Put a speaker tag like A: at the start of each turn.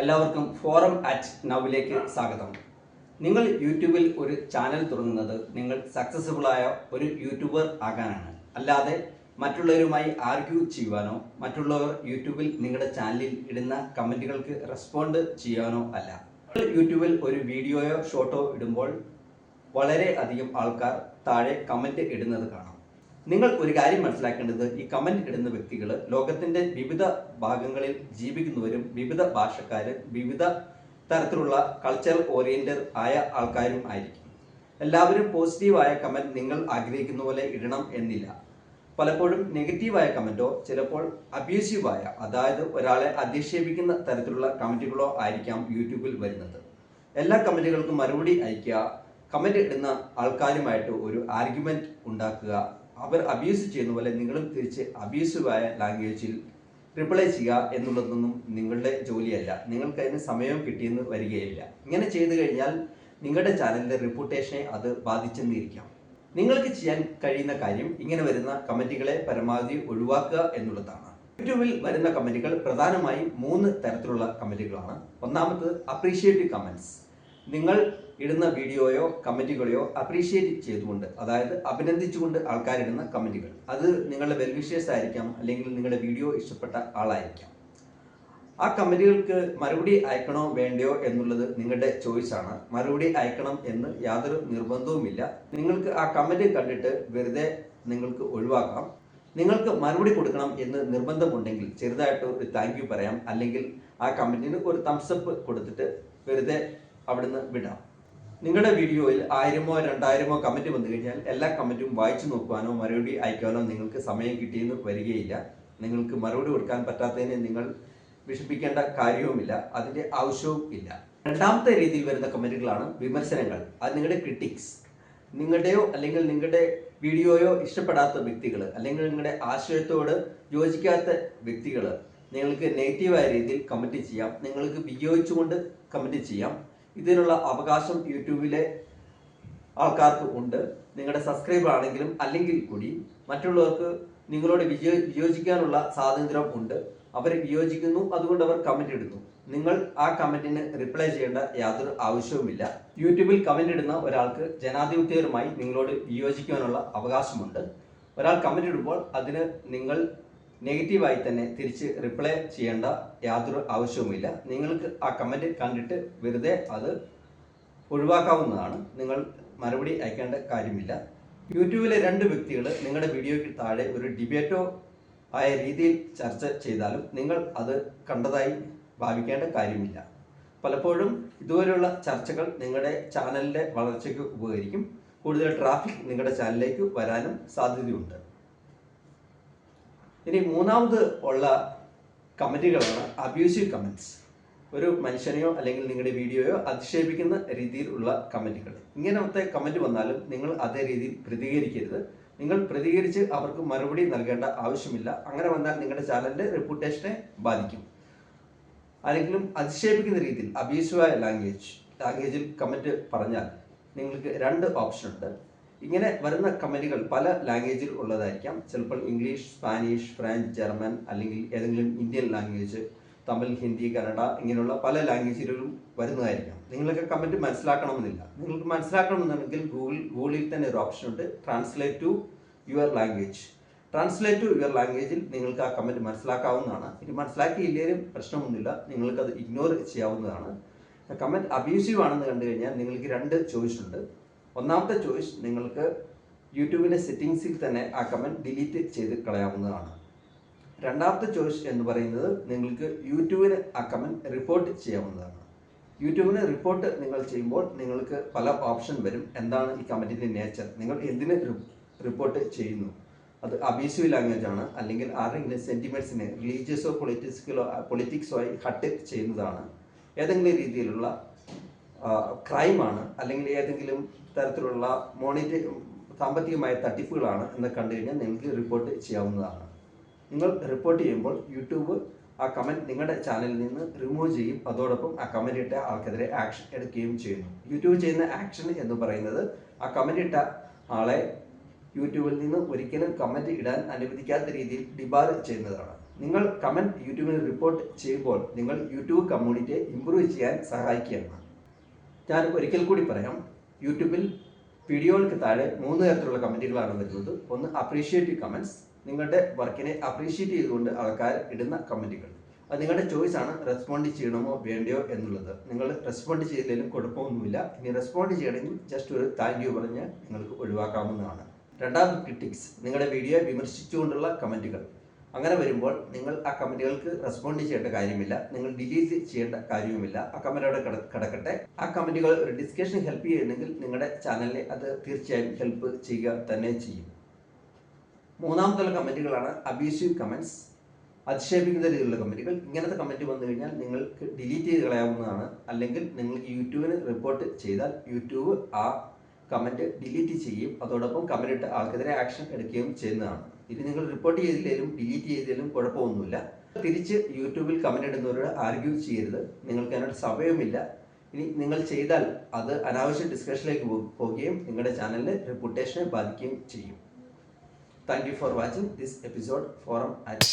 A: എല്ലാവർക്കും forum at നൗവിലേക്ക് സ്വാഗതം. നിങ്ങൾ യൂട്യൂബിൽ ഒരു ചാനൽ തുടങ്ങുന്നത് നിങ്ങൾ സക്സസ്ഫുള്ളായ ഒരു യൂട്യൂബർ ആകാനാണ്. അല്ലാതെ മറ്റുള്ളവരുമായി ആർഗ്യൂ ചെയ്യുവാനോ മറ്റുള്ളവർ യൂട്യൂബിൽ നിങ്ങളുടെ ചാനലിൽ ഇടുന്ന കമന്റുകൾക്ക് റെസ്പോണ്ട് ചെയ്യാനോ അല്ല. യൂട്യൂബിൽ ഒരു വീഡിയോയോ ഷോട്ടോ ഇടുമ്പോൾ വളരെ അധികം ആൾക്കാർ താഴെ കമന്റ് ഇടുന്നത് കാണാം. നിങ്ങൾ ഒരു കാര്യം മനസ്സിലാക്കേണ്ടത് ഈ കമന്റ് ഇടുന്ന വ്യക്തികൾ ലോകത്തിന്റെ വിവിധ ഭാഗങ്ങളിൽ ജീവിക്കുന്നവരും വിവിധ ഭാഷക്കാരും വിവിധ തരത്തിലുള്ള കൾച്ചറൽ ഓറിയന്റഡ് ആയ ആൾക്കാരും ആയിരിക്കും. എല്ലാവരും പോസിറ്റീവായ കമന്റ് നിങ്ങൾ ആഗ്രഹിക്കുന്ന പോലെ ഇടണം എന്നില്ല. പലപ്പോഴും നെഗറ്റീവായ കമന്റോ ചിലപ്പോൾ അബ്യൂസീവായ അതായത് ഒരാളെ അധിക്ഷേപിക്കുന്ന തരത്തിലുള്ള കമന്റുകളോ ആയിരിക്കാം യൂട്യൂബിൽ വരുന്നത്. എല്ലാ കമന്റുകൾക്കും മറുപടി അയക്കുക കമന്റ് ഇടുന്ന ആൾക്കാരുമായിട്ട് ഒരു ആർഗ്യുമെന്റ് ഉണ്ടാക്കുക അവർ അബ്യൂസ് ചെയ്യുന്ന പോലെ നിങ്ങളും തിരിച്ച് അബ്യൂസീവായ ലാംഗ്വേജിൽ റിപ്ലൈ ചെയ്യുക എന്നുള്ളതൊന്നും നിങ്ങളുടെ ജോലിയല്ല. നിങ്ങൾക്ക് അതിന് സമയം കിട്ടിയെന്ന് വരികയില്ല. ഇങ്ങനെ ചെയ്തു കഴിഞ്ഞാൽ നിങ്ങളുടെ ചാനലിന്റെ റെപ്യൂട്ടേഷനെ അത് ബാധിച്ചെന്നിരിക്കാം. നിങ്ങൾക്ക് ചെയ്യാൻ കഴിയുന്ന കാര്യം ഇങ്ങനെ വരുന്ന കമന്റുകളെ പരമാവധി ഒഴിവാക്കുക എന്നുള്ളതാണ്. യൂട്യൂബിൽ വരുന്ന കമന്റുകൾ പ്രധാനമായും മൂന്ന് തരത്തിലുള്ള കമന്റുകളാണ്. ഒന്നാമത് അപ്രീഷിയേറ്റീവ് കമന്റ്സ് നിങ്ങൾ ഇടുന്ന വീഡിയോയോ കമന്റുകളെയോ അപ്രീഷിയേറ്റ് ചെയ്തുകൊണ്ട് അതായത് അഭിനന്ദിച്ചുകൊണ്ട് ആൾക്കാരിടുന്ന കമന്റുകൾ അത് നിങ്ങളുടെ വെൽവിഷേഴ്സ് ആയിരിക്കാം അല്ലെങ്കിൽ നിങ്ങളുടെ വീഡിയോ ഇഷ്ടപ്പെട്ട ആളായിരിക്കാം. ആ കമന്റുകൾക്ക് മറുപടി അയക്കണോ വേണ്ടയോ എന്നുള്ളത് നിങ്ങളുടെ ചോയ്സാണ് മറുപടി അയക്കണം എന്ന് യാതൊരു നിർബന്ധവുമില്ല. നിങ്ങൾക്ക് ആ കമന്റ് കണ്ടിട്ട് വെറുതെ നിങ്ങൾക്ക് ഒഴിവാക്കാം. നിങ്ങൾക്ക് മറുപടി കൊടുക്കണം എന്ന് നിർബന്ധമുണ്ടെങ്കിൽ ചെറുതായിട്ട് ഒരു താങ്ക് യു പറയാം. അല്ലെങ്കിൽ ആ കമന്റിന് ഒരു തംസപ്പ് കൊടുത്തിട്ട് വെറുതെ അവിടുന്ന് വിടാം. നിങ്ങളുടെ വീഡിയോയിൽ ആയിരമോ രണ്ടായിരമോ കമന്റ് വന്നു കഴിഞ്ഞാൽ എല്ലാ കമന്റും വായിച്ചു നോക്കുവാനോ മറുപടി അയക്കുവാനോ നിങ്ങൾക്ക് സമയം കിട്ടിയെന്ന് വരികയില്ല. നിങ്ങൾക്ക് മറുപടി കൊടുക്കാൻ പറ്റാത്തതിനെ നിങ്ങൾ വിഷമിക്കേണ്ട കാര്യവുമില്ല. അതിന്റെ ആവശ്യവും ഇല്ല. രണ്ടാമത്തെ രീതിയിൽ വരുന്ന കമന്റുകളാണ് വിമർശനങ്ങൾ. അത് നിങ്ങളുടെ ക്രിട്ടിക്സ് നിങ്ങളുടെയോ അല്ലെങ്കിൽ നിങ്ങളുടെ വീഡിയോയോ ഇഷ്ടപ്പെടാത്ത വ്യക്തികൾ അല്ലെങ്കിൽ നിങ്ങളുടെ ആശയത്തോട് യോജിക്കാത്ത വ്യക്തികൾ നിങ്ങൾക്ക് നെഗറ്റീവായ രീതിയിൽ കമന്റ് ചെയ്യാം. നിങ്ങൾക്ക് വിയോജിച്ചുകൊണ്ട് കമന്റ് ചെയ്യാം. ഇതിനുള്ള അവകാശം യൂട്യൂബിലെ ആൾക്കാർക്ക് ഉണ്ട്. നിങ്ങളുടെ സബ്സ്ക്രൈബർ ആണെങ്കിലും അല്ലെങ്കിൽ കൂടി മറ്റുള്ളവർക്ക് നിങ്ങളോട് വിജയ വിയോജിക്കാനുള്ള സ്വാതന്ത്ര്യം ഉണ്ട്. അവർ വിയോജിക്കുന്നു അതുകൊണ്ട് അവർ കമന്റ് ഇടുന്നു. നിങ്ങൾ ആ കമന്റിന് റിപ്ലൈ ചെയ്യേണ്ട യാതൊരു ആവശ്യവുമില്ല. യൂട്യൂബിൽ കമന്റ് ഇടുന്ന ഒരാൾക്ക് ജനാധിപത്യപരമായി നിങ്ങളോട് വിയോജിക്കുവാനുള്ള അവകാശമുണ്ട്. ഒരാൾ കമന്റ് ഇടുമ്പോൾ അതിന് നിങ്ങൾ നെഗറ്റീവായി തന്നെ തിരിച്ച് റിപ്ലൈ ചെയ്യേണ്ട യാതൊരു ആവശ്യവുമില്ല. നിങ്ങൾക്ക് ആ കമന്റ് കണ്ടിട്ട് വെറുതെ അത് ഒഴിവാക്കാവുന്നതാണ്. നിങ്ങൾ മറുപടി അയക്കേണ്ട കാര്യമില്ല. യൂട്യൂബിലെ രണ്ട് വ്യക്തികൾ നിങ്ങളുടെ വീഡിയോയ്ക്ക് താഴെ ഒരു ഡിബേറ്റോ ആയ രീതിയിൽ ചർച്ച ചെയ്താലും നിങ്ങൾ അത് കണ്ടതായി ഭാവിക്കേണ്ട കാര്യമില്ല. പലപ്പോഴും ഇതുപോലെയുള്ള ചർച്ചകൾ നിങ്ങളുടെ ചാനലിന്റെ വളർച്ചയ്ക്ക് ഉപകരിക്കും. കൂടുതൽ ട്രാഫിക് നിങ്ങളുടെ ചാനലിലേക്ക് വരാനും സാധ്യതയുണ്ട്. ഇനി മൂന്നാമത് ഉള്ള കമന്റുകളാണ് അബ്യൂസീവ് കമന്റ്സ് ഒരു മനുഷ്യനെയോ അല്ലെങ്കിൽ നിങ്ങളുടെ വീഡിയോയോ അധിക്ഷേപിക്കുന്ന രീതിയിലുള്ള കമന്റുകൾ ഇങ്ങനത്തെ കമന്റ് വന്നാലും നിങ്ങൾ അതേ രീതിയിൽ പ്രതികരിക്കരുത്. നിങ്ങൾ പ്രതികരിച്ച് അവർക്ക് മറുപടി നൽകേണ്ട ആവശ്യമില്ല. അങ്ങനെ വന്നാൽ നിങ്ങളുടെ ചാനലിന്റെ റെപ്യൂട്ടേഷനെ ബാധിക്കും. ആരെങ്കിലും അധിക്ഷേപിക്കുന്ന രീതിയിൽ അബ്യൂസീവായ ലാംഗ്വേജ് ലാംഗ്വേജിൽ കമന്റ് പറഞ്ഞാൽ നിങ്ങൾക്ക് രണ്ട് ഓപ്ഷൻ ഉണ്ട്. ഇങ്ങനെ വരുന്ന കമന്റുകൾ പല ലാംഗ്വേജിൽ ഉള്ളതായിരിക്കാം. ചിലപ്പോൾ ഇംഗ്ലീഷ് സ്പാനിഷ് ഫ്രഞ്ച് ജർമ്മൻ അല്ലെങ്കിൽ ഏതെങ്കിലും ഇന്ത്യൻ ലാംഗ്വേജ് തമിഴ് ഹിന്ദി കന്നഡ ഇങ്ങനെയുള്ള പല ലാംഗ്വേജുകളിലും വരുന്നതായിരിക്കാം. നിങ്ങൾക്ക് കമന്റ് മനസ്സിലാക്കണമെന്നില്ല. നിങ്ങൾക്ക് മനസ്സിലാക്കണമെന്നുണ്ടെങ്കിൽ ഗൂഗിൾ ഗൂഗിളിൽ തന്നെ ഒരു ഓപ്ഷൻ ഉണ്ട്. Translate to your language translate to your ലാംഗ്വേജിൽ നിങ്ങൾക്ക് ആ കമന്റ് മനസ്സിലാക്കാവുന്നതാണ്. ഇനി മനസ്സിലാക്കിയില്ലെങ്കിലും പ്രശ്നമൊന്നുമില്ല. നിങ്ങൾക്കത് ഇഗ്നോർ ചെയ്യാവുന്നതാണ്. കമന്റ് അബ്യൂസീവ് ആണെന്ന് കണ്ടു കഴിഞ്ഞാൽ നിങ്ങൾക്ക് രണ്ട് ചോയ്സ് ഉണ്ട്. ഒന്നാമത്തെ ചോയ്സ് നിങ്ങൾക്ക് യൂട്യൂബിന്റെ സെറ്റിങ്സിൽ തന്നെ ആ കമന്റ് ഡിലീറ്റ് ചെയ്ത് കളയാവുന്നതാണ്. രണ്ടാമത്തെ ചോയ്സ് എന്ന് പറയുന്നത് നിങ്ങൾക്ക് യൂട്യൂബിന് ആ കമന്റ് റിപ്പോർട്ട് ചെയ്യാവുന്നതാണ്. യൂട്യൂബിന് റിപ്പോർട്ട് നിങ്ങൾ ചെയ്യുമ്പോൾ നിങ്ങൾക്ക് പല ഓപ്ഷൻ വരും. എന്താണ് ഈ കമന്റിന്റെ നേച്ചർ നിങ്ങൾ എന്തിനെ റിപ്പോർട്ട് ചെയ്യുന്നു? അത് അബ്യൂസീവ് ലാംഗ്വേജ് ആണ്. അല്ലെങ്കിൽ ആരെങ്കിലും സെന്റിമെന്റ്സിനെ റിലീജിയസോ പൊളിറ്റിക്സിക്കലോ പൊളിറ്റിക്സോ ആയി ഹട്ട് ചെയ്യുന്നതാണ്. ഏതെങ്കിലും രീതിയിലുള്ള ക്രൈമാണ് അല്ലെങ്കിൽ ഏതെങ്കിലും തരത്തിലുള്ള മോണിറ്ററി സാമ്പത്തികമായ തട്ടിപ്പുകളാണ് എന്ന് കണ്ടു കഴിഞ്ഞാൽ നിങ്ങൾക്ക് റിപ്പോർട്ട് ചെയ്യാവുന്നതാണ്. നിങ്ങൾ റിപ്പോർട്ട് ചെയ്യുമ്പോൾ യൂട്യൂബ് ആ കമന്റ് നിങ്ങളുടെ ചാനലിൽ നിന്ന് റിമൂവ് ചെയ്യും. അതോടൊപ്പം ആ കമന്റ് ഇട്ട ആൾക്കെതിരെ ആക്ഷൻ എടുക്കുകയും ചെയ്യുന്നു. യൂട്യൂബ് ചെയ്യുന്ന ആക്ഷൻ എന്ന് പറയുന്നത് ആ കമന്റ് ഇട്ട ആളെ യൂട്യൂബിൽ നിന്ന് ഒരിക്കലും കമന്റ് ഇടാൻ അനുവദിക്കാത്ത രീതിയിൽ ഡിബാർ ചെയ്യുന്നതാണ്. നിങ്ങൾ കമന്റ് യൂട്യൂബിൽ റിപ്പോർട്ട് ചെയ്യുമ്പോൾ നിങ്ങൾ യൂട്യൂബ് കമ്മ്യൂണിറ്റിയെ ഇമ്പ്രൂവ് ചെയ്യാൻ സഹായിക്കുകയാണ്. ഞാൻ ഒരിക്കൽ കൂടി പറയാം. യൂട്യൂബിൽ വീഡിയോകൾക്ക് താഴെ മൂന്ന് തരത്തിലുള്ള കമന്റുകളാണ് വരുന്നത്. ഒന്ന് അപ്രീഷിയേറ്റീവ് കമന്റ്സ് നിങ്ങളുടെ വർക്കിനെ അപ്രീഷിയേറ്റ് ചെയ്തുകൊണ്ട് ആൾക്കാർ ഇടുന്ന കമന്റുകൾ അത് നിങ്ങളുടെ ചോയ്സ് ആണ്. റെസ്പോണ്ട് ചെയ്യണമോ വേണ്ടയോ എന്നുള്ളത്. നിങ്ങൾ റെസ്പോണ്ട് ചെയ്തില്ലെങ്കിലും കുഴപ്പമൊന്നുമില്ല. ഇനി റെസ്പോണ്ട് ചെയ്യണമെങ്കിൽ ജസ്റ്റ് ഒരു താങ്ക് യു പറഞ്ഞ് നിങ്ങൾക്ക് ഒഴിവാക്കാവുന്നതാണ്. രണ്ടാമത് ക്രിട്ടിക്സ് നിങ്ങളുടെ വീഡിയോ വിമർശിച്ചുകൊണ്ടുള്ള കമന്റുകൾ അങ്ങനെ വരുമ്പോൾ നിങ്ങൾ ആ കമന്റുകൾക്ക് റെസ്പോണ്ട് ചെയ്യേണ്ട കാര്യമില്ല. നിങ്ങൾ ഡിലീറ്റ് ചെയ്യേണ്ട കാര്യവുമില്ല. ആ അവിടെ കിടക്കട്ടെ. ആ കമന്റുകൾ ഒരു ഡിസ്കഷൻ ഹെൽപ്പ് ചെയ്യുന്നെങ്കിൽ നിങ്ങളുടെ ചാനലിനെ അത് തീർച്ചയായും ഹെൽപ്പ് ചെയ്യുക തന്നെ ചെയ്യും. മൂന്നാമത്തുള്ള കമന്റുകളാണ് അബ്യൂസീവ് കമന്റ്സ് അധിക്ഷേപിക്കുന്ന രീതിയിലുള്ള കമന്റുകൾ. ഇങ്ങനത്തെ കമന്റ് വന്നു കഴിഞ്ഞാൽ നിങ്ങൾക്ക് ഡിലീറ്റ് ചെയ്ത് കളയാവുന്നതാണ്. അല്ലെങ്കിൽ നിങ്ങൾ യൂട്യൂബിന് റിപ്പോർട്ട് ചെയ്താൽ യൂട്യൂബ് ആ കമന്റ് ഡിലീറ്റ് ചെയ്യും. അതോടൊപ്പം കമന്റ് ഇട്ട് ആൾക്കെതിരെ ആക്ഷൻ എടുക്കുകയും ചെയ്യുന്നതാണ്. ഇത് നിങ്ങൾ റിപ്പോർട്ട് ചെയ്തില്ലെങ്കിലും ഡിലീറ്റ് ചെയ്തില്ലെങ്കിലും കുഴപ്പമൊന്നുമില്ല. തിരിച്ച് യൂട്യൂബിൽ കമന്റ് ഇടുന്നവരോട് ആർഗ്യൂ ചെയ്യരുത്. നിങ്ങൾക്ക് അതിനൊരു സമയമില്ല ഇനി നിങ്ങൾ ചെയ്താൽ അത് അനാവശ്യ ഡിസ്കഷനിലേക്ക് പോകുകയും നിങ്ങളുടെ ചാനലിന്റെ റെപ്യൂട്ടേഷനെ ബാധിക്കുകയും ചെയ്യും. Thank you for watching this episode forum at